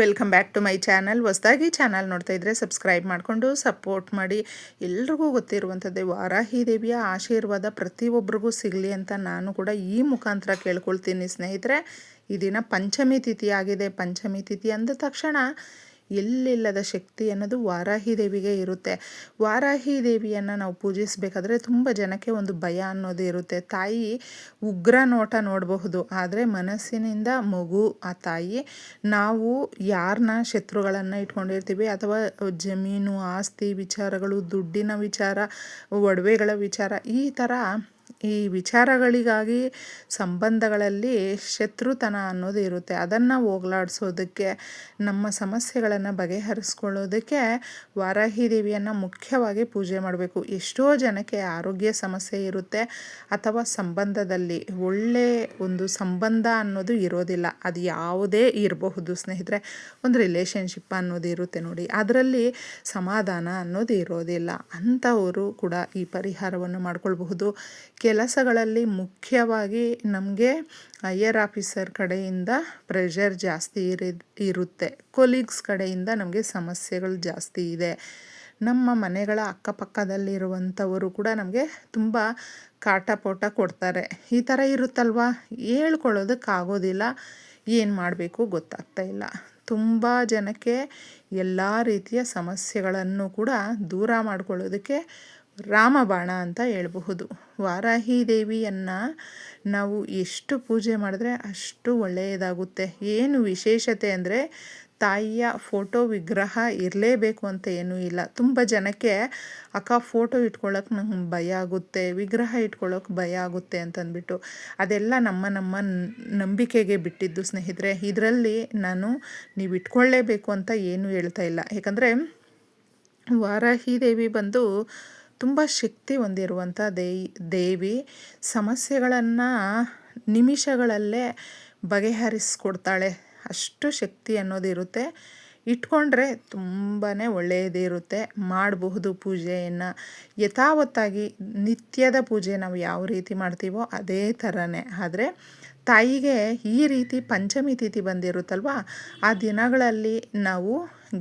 Welcome back to my channel ಹೊಸದಾಗಿ channel ನೋಡ್ತಾ ಇದ್ದರೆ ಸಬ್ಸ್ಕ್ರೈಬ್ ಮಾಡಿಕೊಂಡು ಸಪೋರ್ಟ್ ಮಾಡಿ. ಎಲ್ರಿಗೂ ಗೊತ್ತಿರುವಂಥದ್ದೇ ವಾರಾಹಿ ದೇವಿಯ ಆಶೀರ್ವಾದ ಪ್ರತಿಯೊಬ್ಬರಿಗೂ ಸಿಗಲಿ ಅಂತ ನಾನು ಕೂಡ ಈ ಮುಖಾಂತರ ಕೇಳ್ಕೊಳ್ತೀನಿ ಸ್ನೇಹಿತರೆ. ಈ ದಿನ ಪಂಚಮಿ ತಿಥಿ ಆಗಿದೆ ಪಂಚಮಿ ತಿಥಿ ಅಂದ ತಕ್ಷಣ ಎಲ್ಲಿಲ್ಲದ ಶಕ್ತಿ ಅನ್ನೋದು ವಾರಾಹಿ ದೇವಿಗೆ ಇರುತ್ತೆ. ವಾರಾಹಿ ದೇವಿಯನ್ನು ನಾವು ಪೂಜಿಸಬೇಕಾದ್ರೆ ತುಂಬ ಜನಕ್ಕೆ ಒಂದು ಭಯ ಅನ್ನೋದು ಇರುತ್ತೆ. ತಾಯಿ ಉಗ್ರ ನೋಟ ನೋಡಬಹುದು, ಆದರೆ ಮನಸ್ಸಿನಿಂದ ಮಗು, ಆ ತಾಯಿ, ನಾವು ಯಾರನ್ನ ಶತ್ರುಗಳನ್ನು ಇಟ್ಕೊಂಡಿರ್ತೀವಿ ಅಥವಾ ಜಮೀನು, ಆಸ್ತಿ, ವಿಚಾರಗಳು, ದುಡ್ಡಿನ ವಿಚಾರ, ಒಡವೆಗಳ ವಿಚಾರ, ಈ ಥರ ಈ ವಿಚಾರಗಳಿಗಾಗಿ ಸಂಬಂಧಗಳಲ್ಲಿ ಶತ್ರುತನ ಅನ್ನೋದು ಇರುತ್ತೆ. ಅದನ್ನು ಹೋಗ್ಲಾಡ್ಸೋದಕ್ಕೆ, ನಮ್ಮ ಸಮಸ್ಯೆಗಳನ್ನು ಬಗೆಹರಿಸ್ಕೊಳ್ಳೋದಕ್ಕೆ ವಾರಾಹಿ ದೇವಿಯನ್ನು ಮುಖ್ಯವಾಗಿ ಪೂಜೆ ಮಾಡಬೇಕು. ಎಷ್ಟೋ ಜನಕ್ಕೆ ಆರೋಗ್ಯ ಸಮಸ್ಯೆ ಇರುತ್ತೆ ಅಥವಾ ಸಂಬಂಧದಲ್ಲಿ ಒಳ್ಳೆ ಒಂದು ಸಂಬಂಧ ಅನ್ನೋದು ಇರೋದಿಲ್ಲ. ಅದು ಯಾವುದೇ ಇರಬಹುದು ಸ್ನೇಹಿತರೆ. ಒಂದು ರಿಲೇಷನ್ಶಿಪ್ ಅನ್ನೋದು ಇರುತ್ತೆ ನೋಡಿ. ಅದರಲ್ಲಿ ಸಮಾಧಾನ ಅನ್ನೋದು ಇರೋದಿಲ್ಲ. ಅಂಥವರು ಕೂಡ ಈ ಪರಿಹಾರವನ್ನು ಮಾಡ್ಕೊಳ್ಬಹುದು. ಕೆಲಸಗಳಲ್ಲಿ ಮುಖ್ಯವಾಗಿ ನಮಗೆ ಹೈಯರ್ ಆಫೀಸರ್ ಕಡೆಯಿಂದ ಪ್ರೆಷರ್ ಜಾಸ್ತಿ ಇರಿ, ಇರುತ್ತೆ. ಕೊಲೀಗ್ಸ್ ಕಡೆಯಿಂದ ನಮಗೆ ಸಮಸ್ಯೆಗಳು ಜಾಸ್ತಿ ಇದೆ. ನಮ್ಮ ಮನೆಗಳ ಅಕ್ಕಪಕ್ಕದಲ್ಲಿರುವಂಥವರು ಕೂಡ ನಮಗೆ ತುಂಬ ಕಾಟಪೋಟ ಕೊಡ್ತಾರೆ. ಈ ಥರ ಇರುತ್ತಲ್ವ? ಹೇಳ್ಕೊಳ್ಳೋದಕ್ಕಾಗೋದಿಲ್ಲ. ಏನು ಮಾಡಬೇಕು ಗೊತ್ತಾಗ್ತಾ ಇಲ್ಲ. ತುಂಬ ಜನಕ್ಕೆ ಎಲ್ಲ ರೀತಿಯ ಸಮಸ್ಯೆಗಳನ್ನು ಕೂಡ ದೂರ ಮಾಡ್ಕೊಳ್ಳೋದಕ್ಕೆ ರಾಮಬಾಣ ಅಂತ ಹೇಳಬಹುದು. ವಾರಾಹಿ ದೇವಿಯನ್ನು ನಾವು ಎಷ್ಟು ಪೂಜೆ ಮಾಡಿದ್ರೆ ಅಷ್ಟು ಒಳ್ಳೆಯದಾಗುತ್ತೆ. ಏನು ವಿಶೇಷತೆ ಅಂದರೆ ತಾಯಿಯ ಫೋಟೋ ವಿಗ್ರಹ ಇರಲೇಬೇಕು ಅಂತ ಏನೂ ಇಲ್ಲ. ತುಂಬ ಜನಕ್ಕೆ ಅಕ್ಕ ಫೋಟೋ ಇಟ್ಕೊಳ್ಳೋಕೆ ನಂಗೆ ಭಯ ಆಗುತ್ತೆ, ವಿಗ್ರಹ ಇಟ್ಕೊಳ್ಳೋಕೆ ಭಯ ಆಗುತ್ತೆ ಅಂತಂದ್ಬಿಟ್ಟು. ಅದೆಲ್ಲ ನಮ್ಮ ನಮ್ಮ ನಂಬಿಕೆಗೆ ಬಿಟ್ಟಿದ್ದು ಸ್ನೇಹಿತರೆ. ಇದರಲ್ಲಿ ನಾನು ನೀವು ಇಟ್ಕೊಳ್ಳೇಬೇಕು ಅಂತ ಏನೂ ಹೇಳ್ತಾ ಇಲ್ಲ. ಯಾಕಂದರೆ ವಾರಾಹಿ ದೇವಿ ಬಂದು ತುಂಬ ಶಕ್ತಿ ಹೊಂದಿರುವಂಥ ದೇವಿ ಸಮಸ್ಯೆಗಳನ್ನು ನಿಮಿಷಗಳಲ್ಲೇ ಬಗೆಹರಿಸ್ಕೊಡ್ತಾಳೆ. ಅಷ್ಟು ಶಕ್ತಿ ಅನ್ನೋದಿರುತ್ತೆ ಇಟ್ಕೊಂಡ್ರೆ ತುಂಬಾ ಒಳ್ಳೆಯದಿರುತ್ತೆ ಮಾಡಬಹುದು ಪೂಜೆಯನ್ನು. ಯಥಾವತ್ತಾಗಿ ನಿತ್ಯದ ಪೂಜೆ ನಾವು ಯಾವ ರೀತಿ ಮಾಡ್ತೀವೋ ಅದೇ ಥರನೇ. ಆದರೆ ತಾಯಿಗೆ ಈ ರೀತಿ ಪಂಚಮಿ ತಿಥಿ ಬಂದಿರುತ್ತಲ್ವ? ಆ ದಿನಗಳಲ್ಲಿ ನಾವು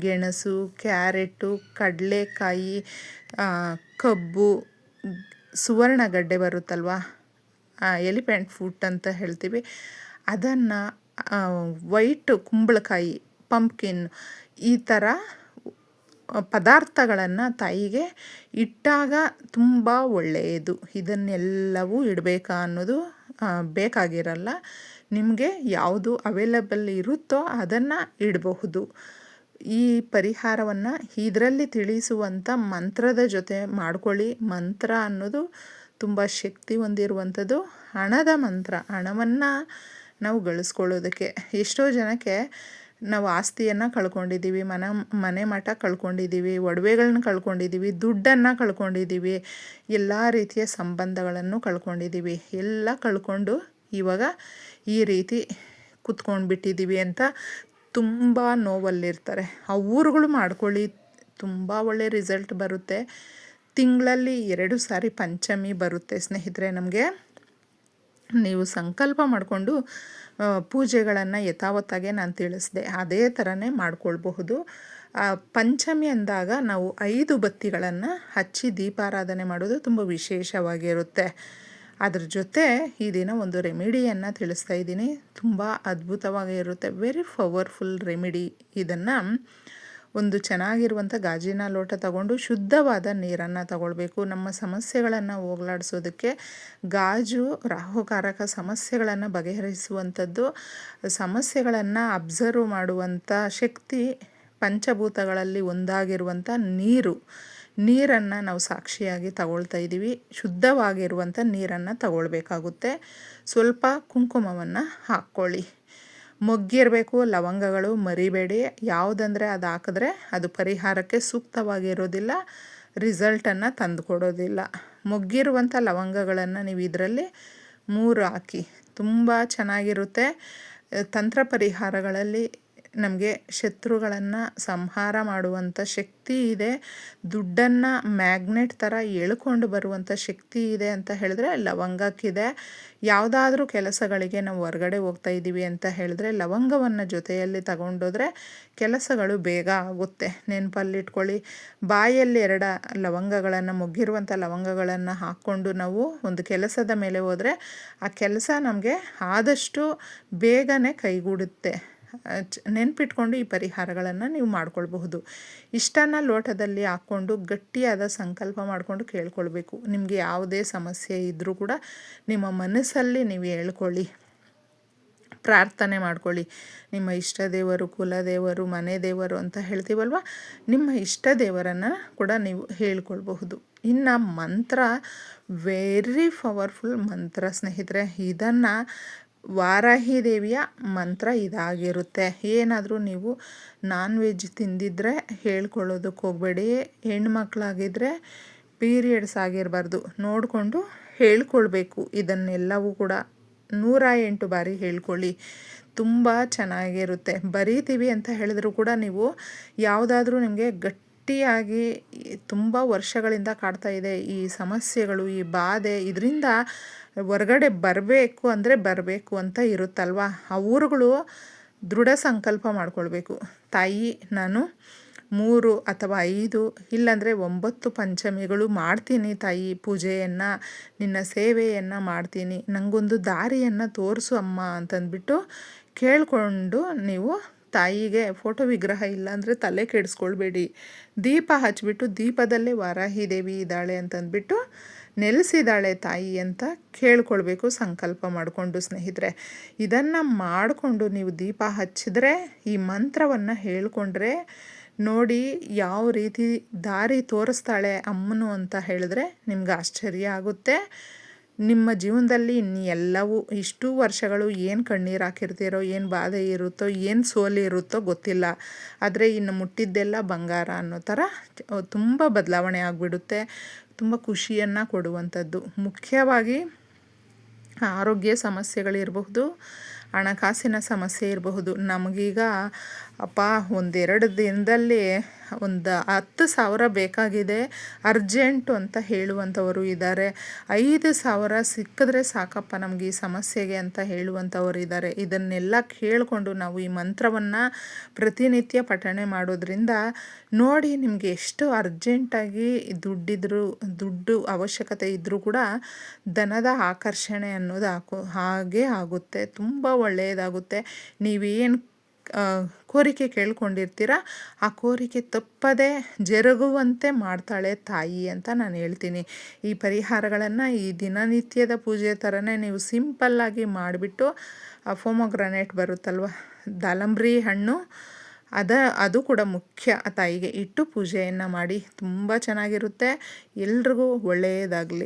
ಗೆಣಸು, ಕ್ಯಾರೆಟು, ಕಡಲೆಕಾಯಿ ಕಬ್ಬು, ಸುವರ್ಣಗಡ್ಡೆ ಬರುತ್ತಲ್ವ? ಎಲಿಫೆಂಟ್ ಫುಟ್ ಅಂತ ಹೇಳ್ತೀವಿ. ಅದನ್ನು ವೈಟ್ ಕುಂಬಳಕಾಯಿ, ಪಂಪ್ಕಿನ್ ಈ ಥರ ಪದಾರ್ಥಗಳನ್ನು ತಾಯಿಗೆ ಇಟ್ಟಾಗ ತುಂಬ ಒಳ್ಳೆಯದು. ಇದನ್ನೆಲ್ಲವೂ ಇಡಬೇಕಾ ಅನ್ನೋದು ಬೇಕಾಗಿರಲ್ಲ. ನಿಮಗೆ ಯಾವುದು ಅವೈಲಬಲ್ ಇರುತ್ತೋ ಅದನ್ನು ಇಡಬಹುದು. ಈ ಪರಿಹಾರವನ್ನು ಇದರಲ್ಲಿ ತಿಳಿಸುವಂಥ ಮಂತ್ರದ ಜೊತೆ ಮಾಡ್ಕೊಳ್ಳಿ. ಮಂತ್ರ ಅನ್ನೋದು ತುಂಬ ಶಕ್ತಿ ಹೊಂದಿರುವಂಥದ್ದು ಹಣದ ಮಂತ್ರ, ಹಣವನ್ನು ನಾವು ಗಳಿಸ್ಕೊಳ್ಳೋದಕ್ಕೆ. ಎಷ್ಟೋ ಜನಕ್ಕೆ ನಾವು ಆಸ್ತಿಯನ್ನು ಕಳ್ಕೊಂಡಿದ್ದೀವಿ ಮನ, ಮನೆ ಮಠ ಕಳ್ಕೊಂಡಿದ್ದೀವಿ ಒಡವೆಗಳನ್ನ ಕಳ್ಕೊಂಡಿದ್ದೀವಿ ದುಡ್ಡನ್ನು ಕಳ್ಕೊಂಡಿದ್ದೀವಿ ಎಲ್ಲ ರೀತಿಯ ಸಂಬಂಧಗಳನ್ನು ಕಳ್ಕೊಂಡಿದ್ದೀವಿ ಎಲ್ಲ ಕಳ್ಕೊಂಡು ಇವಾಗ ಈ ರೀತಿ ಕುತ್ಕೊಂಡು ಬಿಟ್ಟಿದ್ದೀವಿ ಅಂತ ತುಂಬ ನೋವಲ್ಲಿರ್ತಾರೆ. ಆ ಊರುಗಳು ಮಾಡ್ಕೊಳ್ಳಿ, ತುಂಬ ಒಳ್ಳೆ ರಿಸಲ್ಟ್ ಬರುತ್ತೆ. ತಿಂಗಳಲ್ಲಿ ಎರಡು ಸಾರಿ ಪಂಚಮಿ ಬರುತ್ತೆ ಸ್ನೇಹಿತರೆ ನಮಗೆ. ನೀವು ಸಂಕಲ್ಪ ಮಾಡಿಕೊಂಡು ಪೂಜೆಗಳನ್ನು ಯಥಾವತ್ತಾಗೆ ನಾನು ತಿಳಿಸಿದೆ. ಅದೇ ಥರನೇ ಮಾಡಿಕೊಳ್ಬಹುದು. ಪಂಚಮಿ ಅಂದಾಗ ನಾವು ಐದು ಬತ್ತಿಗಳನ್ನು ಹಚ್ಚಿ ದೀಪಾರಾಧನೆ ಮಾಡೋದು ತುಂಬ ವಿಶೇಷವಾಗಿರುತ್ತೆ. ಅದ್ರ ಜೊತೆ ಈ ದಿನ ಒಂದು ರೆಮಿಡಿಯನ್ನು ತಿಳಿಸ್ತಾ ಇದ್ದೀನಿ. ತುಂಬ ಅದ್ಭುತವಾಗಿ ಇರುತ್ತೆ. ವೆರಿ ಪವರ್ಫುಲ್ ರೆಮಿಡಿ ಇದನ್ನು. ಒಂದು ಚೆನ್ನಾಗಿರುವಂಥ ಗಾಜಿನ ಲೋಟ ತಗೊಂಡು ಶುದ್ಧವಾದ ನೀರನ್ನು ತಗೊಳ್ಬೇಕು. ನಮ್ಮ ಸಮಸ್ಯೆಗಳನ್ನು ಹೋಗಲಾಡಿಸೋದಕ್ಕೆ ಗಾಜು ರಾಹುಕಾರಕ ಸಮಸ್ಯೆಗಳನ್ನು ಬಗೆಹರಿಸುವಂಥದ್ದು, ಸಮಸ್ಯೆಗಳನ್ನು ಅಬ್ಸರ್ವ್ ಮಾಡುವಂಥ ಶಕ್ತಿ ಪಂಚಭೂತಗಳಲ್ಲಿ ಒಂದಾಗಿರುವಂಥ ನೀರು, ನೀರನ್ನು ನಾವು ಸಾಕ್ಷಿಯಾಗಿ ತಗೊಳ್ತಾ ಇದ್ದೀವಿ. ಶುದ್ಧವಾಗಿರುವಂಥ ನೀರನ್ನು ತಗೊಳ್ಬೇಕಾಗುತ್ತೆ. ಸ್ವಲ್ಪ ಕುಂಕುಮವನ್ನು ಹಾಕ್ಕೊಳ್ಳಿ. ಮೊಗ್ಗಿರಬೇಕು, ಲವಂಗಗಳು ಮರಿಬೇಡಿ. ಯಾವುದಂದರೆ ಅದು ಹಾಕಿದ್ರೆ ಅದು ಪರಿಹಾರಕ್ಕೆ ಸೂಕ್ತವಾಗಿರೋದಿಲ್ಲ ರಿಸಲ್ಟನ್ನು ತಂದು ಕೊಡೋದಿಲ್ಲ ಮೊಗ್ಗಿರುವಂಥ ಲವಂಗಗಳನ್ನು ನೀವು ಇದರಲ್ಲಿ ಮೂರು ಹಾಕಿ. ತುಂಬ ಚೆನ್ನಾಗಿರುತ್ತೆ. ತಂತ್ರ ಪರಿಹಾರಗಳಲ್ಲಿ ನಮಗೆ ಶತ್ರುಗಳನ್ನು ಸಂಹಾರ ಮಾಡುವಂಥ ಶಕ್ತಿ ಇದೆ. ದುಡ್ಡನ್ನು ಮ್ಯಾಗ್ನೆಟ್ ಥರ ಎಳ್ಕೊಂಡು ಬರುವಂಥ ಶಕ್ತಿ ಇದೆ ಅಂತ ಹೇಳಿದ್ರೆ ಲವಂಗಕ್ಕಿದೆ. ಯಾವುದಾದ್ರೂ ಕೆಲಸಗಳಿಗೆ ನಾವು ಹೊರಗಡೆ ಹೋಗ್ತಾ ಇದ್ದೀವಿ ಅಂತ ಹೇಳಿದ್ರೆ ಲವಂಗವನ್ನು ಜೊತೆಯಲ್ಲಿ ತಗೊಂಡೋದ್ರೆ ಕೆಲಸಗಳು ಬೇಗ ಆಗುತ್ತೆ. ನೆನಪಲ್ಲಿಟ್ಕೊಳ್ಳಿ ಬಾಯಲ್ಲಿ ಎರಡ ಲವಂಗಗಳನ್ನು ಮುಗ್ಗಿರುವಂಥ ಲವಂಗಗಳನ್ನು ಹಾಕ್ಕೊಂಡು ನಾವು ಒಂದು ಕೆಲಸದ ಮೇಲೆ ಹೋದರೆ ಆ ಕೆಲಸ ನಮಗೆ ಆದಷ್ಟು ಬೇಗನೆ ಕೈಗೂಡುತ್ತೆ. ನೆನ್ಪಿಟ್ಕೊಂಡು ಈ ಪರಿಹಾರಗಳನ್ನು ನೀವು ಮಾಡ್ಕೊಳ್ಬಹುದು. ಇಷ್ಟನ್ನು ಲೋಟದಲ್ಲಿ ಹಾಕ್ಕೊಂಡು ಗಟ್ಟಿಯಾದ ಸಂಕಲ್ಪ ಮಾಡಿಕೊಂಡು ಕೇಳ್ಕೊಳ್ಬೇಕು. ನಿಮಗೆ ಯಾವುದೇ ಸಮಸ್ಯೆ ಇದ್ದರೂ ಕೂಡ ನಿಮ್ಮ ಮನಸ್ಸಲ್ಲಿ ನೀವು ಹೇಳ್ಕೊಳ್ಳಿ. ಪ್ರಾರ್ಥನೆ ಮಾಡ್ಕೊಳ್ಳಿ. ನಿಮ್ಮ ಇಷ್ಟ ದೇವರು ಕುಲದೇವರು ಮನೆ ದೇವರು ಅಂತ ಹೇಳ್ತೀವಲ್ವ? ನಿಮ್ಮ ಇಷ್ಟ ದೇವರನ್ನು ಕೂಡ ನೀವು ಹೇಳ್ಕೊಳ್ಬಹುದು. ಇನ್ನು ಮಂತ್ರ ವೆರಿ ಪವರ್ಫುಲ್ ಮಂತ್ರ ಸ್ನೇಹಿತರೆ. ಇದನ್ನು ವಾರಾಹಿ ದೇವಿಯ ಮಂತ್ರ ಇದಾಗಿರುತ್ತೆ. ಏನಾದರೂ ನೀವು ನಾನ್ ವೆಜ್ ತಿಂದಿದ್ರೆ ಹೇಳ್ಕೊಳ್ಳೋದಕ್ಕೆ ಹೋಗಬೇಡಿ. ಹೆಣ್ಮಕ್ಳಾಗಿದ್ದರೆ ಪೀರಿಯಡ್ಸ್ ಆಗಿರಬಾರ್ದು. ನೋಡಿಕೊಂಡು ಹೇಳ್ಕೊಳ್ಬೇಕು. ಇದನ್ನೆಲ್ಲವೂ ಕೂಡ ನೂರ ಎಂಟು ಬಾರಿ ಹೇಳ್ಕೊಳ್ಳಿ. ತುಂಬ ಚೆನ್ನಾಗಿರುತ್ತೆ. ಬರೀತೀವಿ ಅಂತ ಹೇಳಿದ್ರು ಕೂಡ ನೀವು ಯಾವುದಾದ್ರೂ ನಿಮಗೆ ಗಟ್ಟಿಯಾಗಿ ತುಂಬ ವರ್ಷಗಳಿಂದ ಕಾಡ್ತಾ ಇದೆ. ಈ ಸಮಸ್ಯೆಗಳು, ಈ ಬಾಧೆ, ಇದರಿಂದ ಹೊರಗಡೆ ಬರಬೇಕು ಅಂದರೆ ಬರಬೇಕು ಅಂತ ಇರುತ್ತಲ್ವ? ಆ ಊರುಗಳು ದೃಢ ಸಂಕಲ್ಪ ಮಾಡಿಕೊಳ್ಬೇಕು. ತಾಯಿ, ನಾನು ಮೂರು ಅಥವಾ ಐದು, ಇಲ್ಲಾಂದರೆ ಒಂಬತ್ತು ಪಂಚಮಿಗಳು ಮಾಡ್ತೀನಿ ತಾಯಿ ಪೂಜೆಯನ್ನು, ನಿನ್ನ ಸೇವೆಯನ್ನು ಮಾಡ್ತೀನಿ. ನನಗೊಂದು ದಾರಿಯನ್ನು ತೋರಿಸು ಅಮ್ಮ ಅಂತಂದ್ಬಿಟ್ಟು ಕೇಳಿಕೊಂಡು ನೀವು ತಾಯಿಗೆ ಫೋಟೋ ವಿಗ್ರಹ ಇಲ್ಲಾಂದರೆ ತಲೆ ಕೆಡಿಸ್ಕೊಳ್ಬೇಡಿ. ದೀಪ ಹಚ್ಚಿಬಿಟ್ಟು ದೀಪದಲ್ಲೇ ವಾರಾಹಿ ದೇವಿ ಇದ್ದಾಳೆ ಅಂತಂದ್ಬಿಟ್ಟು ನೆಲೆಸಿದಾಳೆ ತಾಯಿ ಅಂತ ಕೇಳ್ಕೊಳ್ಬೇಕು ಸಂಕಲ್ಪ ಮಾಡಿಕೊಂಡು ಸ್ನೇಹಿತರೆ. ಇದನ್ನು ಮಾಡಿಕೊಂಡು ನೀವು ದೀಪ ಹಚ್ಚಿದ್ರೆ ಈ ಮಂತ್ರವನ್ನು ಹೇಳ್ಕೊಂಡ್ರೆ ನೋಡಿ ಯಾವ ರೀತಿ ದಾರಿ ತೋರಿಸ್ತಾಳೆ ಅಮ್ಮನು ಅಂತ ಹೇಳಿದ್ರೆ ನಿಮ್ಗೆ ಆಶ್ಚರ್ಯ ಆಗುತ್ತೆ. ನಿಮ್ಮ ಜೀವನದಲ್ಲಿ ಇನ್ನು ಎಲ್ಲವೂ ಇಷ್ಟು ವರ್ಷಗಳು ಏನು ಕಣ್ಣೀರು ಹಾಕಿರ್ತೀರೋ, ಏನು ಬಾಧೆ ಇರುತ್ತೋ, ಏನು ಸೋಲಿ ಇರುತ್ತೋ ಗೊತ್ತಿಲ್ಲ. ಆದರೆ ಇನ್ನು ಮುಟ್ಟಿದ್ದೆಲ್ಲ ಬಂಗಾರ ಅನ್ನೋ ಥರ ತುಂಬ ಬದಲಾವಣೆ ಆಗಿಬಿಡುತ್ತೆ. ತುಂಬ ಖುಷಿಯನ್ನು ಕೊಡುವಂಥದ್ದು. ಮುಖ್ಯವಾಗಿ ಆರೋಗ್ಯ ಸಮಸ್ಯೆಗಳಿರಬಹುದು ಹಣಕಾಸಿನ ಸಮಸ್ಯೆ ಇರಬಹುದು. ನಮಗೀಗ, ಅಪ್ಪ, ಒಂದೆರಡು ದಿನದಲ್ಲಿ ಒಂದು ಹತ್ತು ಸಾವಿರ ಬೇಕಾಗಿದೆ. ಅರ್ಜೆಂಟು ಅಂತ ಹೇಳುವಂಥವರು ಇದ್ದಾರೆ. ಐದು ಸಾವಿರ ಸಿಕ್ಕಿದ್ರೆ ಸಾಕಪ್ಪ ನಮಗೆ ಈ ಸಮಸ್ಯೆಗೆ ಅಂತ ಹೇಳುವಂಥವರು ಇದ್ದಾರೆ. ಇದನ್ನೆಲ್ಲ ಕೇಳಿಕೊಂಡು ನಾವು ಈ ಮಂತ್ರವನ್ನು ಪ್ರತಿನಿತ್ಯ ಪಠಣೆ ಮಾಡೋದ್ರಿಂದ ನೋಡಿ ನಿಮಗೆ ಎಷ್ಟು ಅರ್ಜೆಂಟಾಗಿ ದುಡ್ಡಿದ್ರು, ದುಡ್ಡು ಅವಶ್ಯಕತೆ ಇದ್ದರೂ ಕೂಡ ದನದ ಆಕರ್ಷಣೆ ಅನ್ನೋದು ಹಾಕೋ ಹಾಗೆ ಆಗುತ್ತೆ. ತುಂಬ ಒಳ್ಳೆಯದಾಗುತ್ತೆ. ನೀವೇನು ಕೋರಿಕೆ ಕೇಳ್ಕೊಂಡಿರ್ತೀರ? ಆ ಕೋರಿಕೆ ತಪ್ಪದೆ ಜರುಗುವಂತೆ ಮಾಡ್ತಾಳೆ ತಾಯಿ ಅಂತ ನಾನು ಹೇಳ್ತೀನಿ. ಈ ಪರಿಹಾರಗಳನ್ನು ಈ ದಿನನಿತ್ಯದ ಪೂಜೆ ಥರನೇ ನೀವು ಸಿಂಪಲ್ಲಾಗಿ ಮಾಡಿಬಿಟ್ಟು, ಆ ಫೋಮೋಗ್ರಾನೇಟ್ ಬರುತ್ತಲ್ವ? ದಾಲಂಬ್ರಿ ಹಣ್ಣು, ಅದ, ಅದು ಕೂಡ ಮುಖ್ಯ ತಾಯಿಗೆ. ಇಟ್ಟು ಪೂಜೆಯನ್ನು ಮಾಡಿ, ತುಂಬ ಚೆನ್ನಾಗಿರುತ್ತೆ. ಎಲ್ರಿಗೂ ಒಳ್ಳೆಯದಾಗಲಿ.